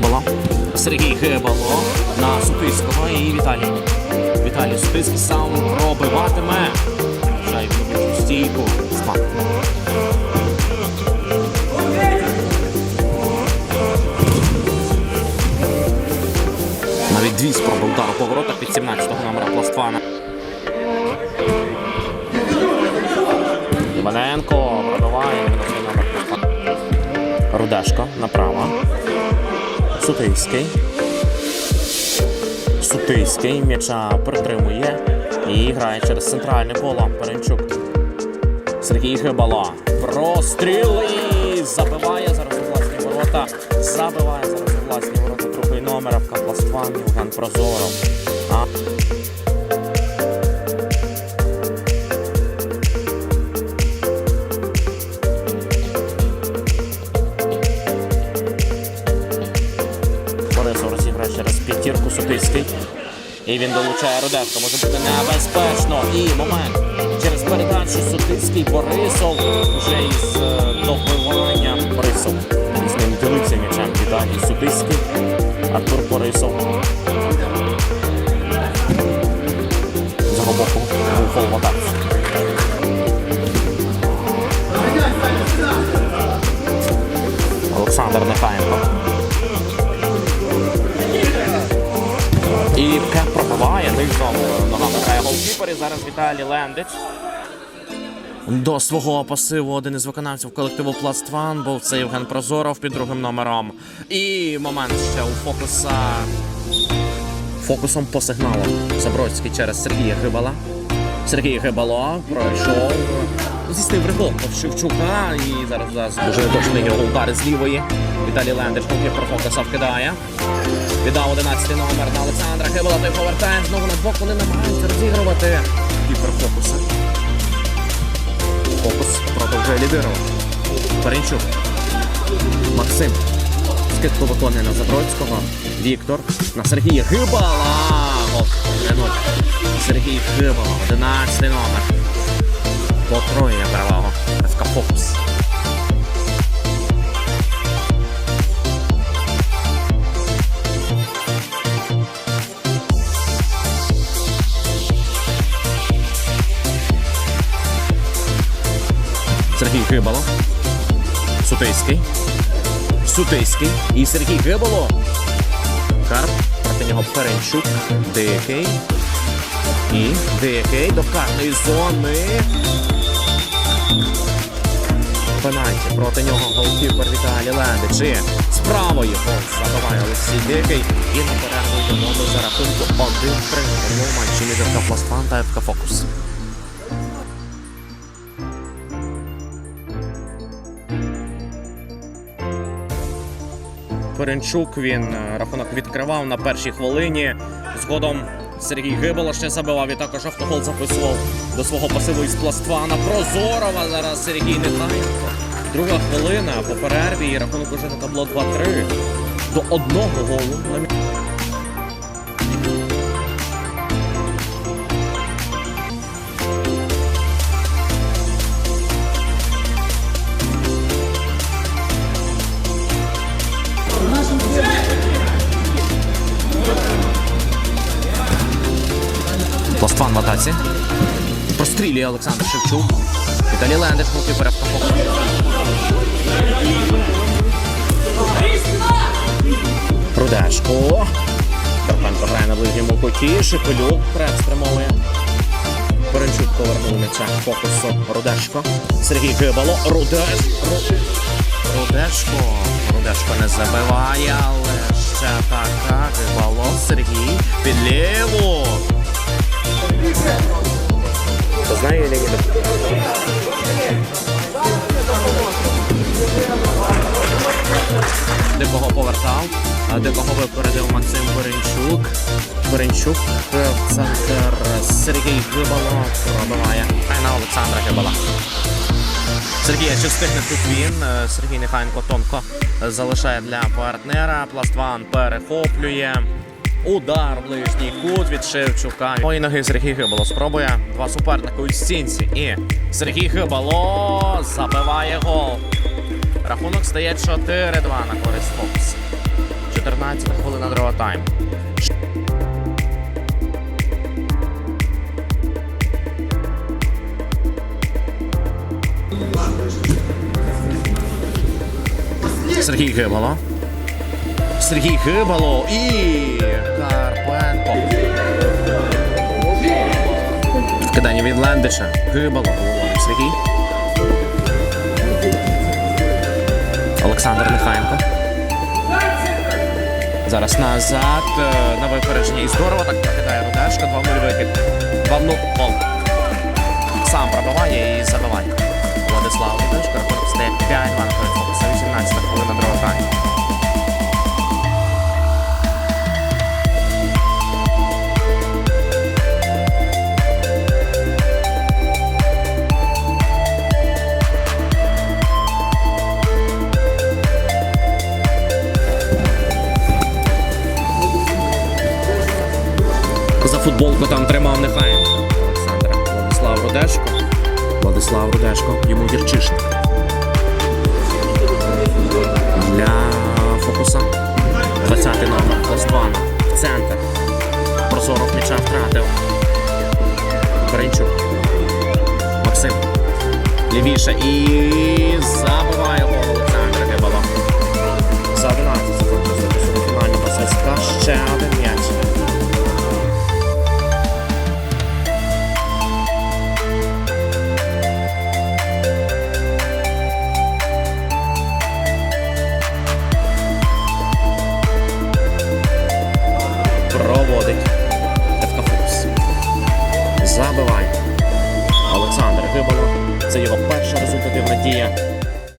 Кучер. Сергій Хибало на Сутиського і Віталій. Віталій Сутиський сам пробиватиме. Жай в стійку. Спад. Навіть дві спроби удару по воротах від 17-го номера Пластвана. Іваненко пробиває Рудешко направо. Сутийський. Сутийський м'яча притримує і грає через центральне коло. Перенчук. Сергій Гибало. Простріл і забиває зараз у власні ворота. Забиває зараз у власні ворота другий номер Капластван Євген Прозоров. А п'ятірку Сутицький. І він долучає Рудешко. Може бути небезпечно. І момент. Через передачу Сутицький Борисов вже із е, добиванням Борисов. З ним ділиться м'ячем Віталій Сутицький. Артур Борисов. З його боку був фол пробиває низом ногами грає голкіпер. І зараз Віталій Лендич. До свого пасиву один із виконавців колективу Пластван був це Євген Прозоров під другим номером. І момент ще у фокуса. Фокусом по сигналу. Забродський через Сергія Гибала. Сергій Гибало пройшов. Здійснив рибок Шевчука. І зараз зараз дуже точний його удар з лівої. Віталій Лендич голкіпер фокуса вкидає. Віддав 11 номер на Олександра Гибала. Той повертає знову на двох. Вони намагаються розігрувати. Фокуса. Фокус продовжує лідирувати. Паренчук. Максим. Скидку виконує на Забродського. Віктор. На Сергія Гибала. Гол. 3-0. Сергій Гибала. 11 номер. Потроєння перевагу. ФК Фокус. Сергій Гибало. Сутийський. Сутийський. І Сергій Гибало. Карп. Проти нього Перенчук. Дикий. І Дикий до карної зони. Пенальті. Проти нього голкіпер Віталій Лендич. І з правої гол забиває Олексій Дикий. І на перерву йдемо за рахунку 1-3 у матчі між ФК Пластфан та ФК Фокус. Коренчук він е, рахунок відкривав на першій хвилині. Згодом Сергій Гибало ще забивав і також автогол записував до свого пасиву із пластвана. Прозорова зараз Сергій Нехаєнко. Друга хвилина по перерві і рахунок уже на табло 2-3. До одного голу. Прострілює Олександр Шевчук. Віталій Лендиш голкіпер автофокус. Рудешко. Карпенко грає на ближньому куті. Шепелюк спрямовує. Перенчук повернув м'яча фокусу Рудешко. Сергій Гибало. Рудеш. Рудешко. Рудешко не забиває, але ще така. Гибало. Сергій. Під ліву. Знаю Леонід. Дикого повертав, а дикого випередив Максим Беренчук. Беренчук е, в центр Сергій Гибало пробиває. На Олександра Гибала. Сергія, чи встигне тут він? Е, Сергій Нехайенко тонко залишає для партнера. Пластван перехоплює. Удар ближній кут від Шевчука. Ой, ноги Сергій Гибало спробує. Два суперника у стінці. І Сергій Гибало забиває гол. Рахунок стає 4-2 на користь Фокс. 14 хвилина другого тайму. Сергій Гибало. Сергій Гибало і Карпенко. Вкидання від Лендиша. Гибало. Сергій. Олександр Нехаєнко. Зараз назад. На випередження. І здорово так прокидає Рудешко. 2-0 вихід. 2-0 гол. Сам пробиває і забиває. Футболку там тримав Нехаєнко. Олександра. Владислав Рудешко. Владислав Рудешко. Йому гірчишник. Для фокуса. 20 номер. Коствана. В центр. Прозоров м'яча втратив. Беренчук. Максим. Лівіше. І проводить ФК. Забиває Олександр Гибало. Це його перша результативна дія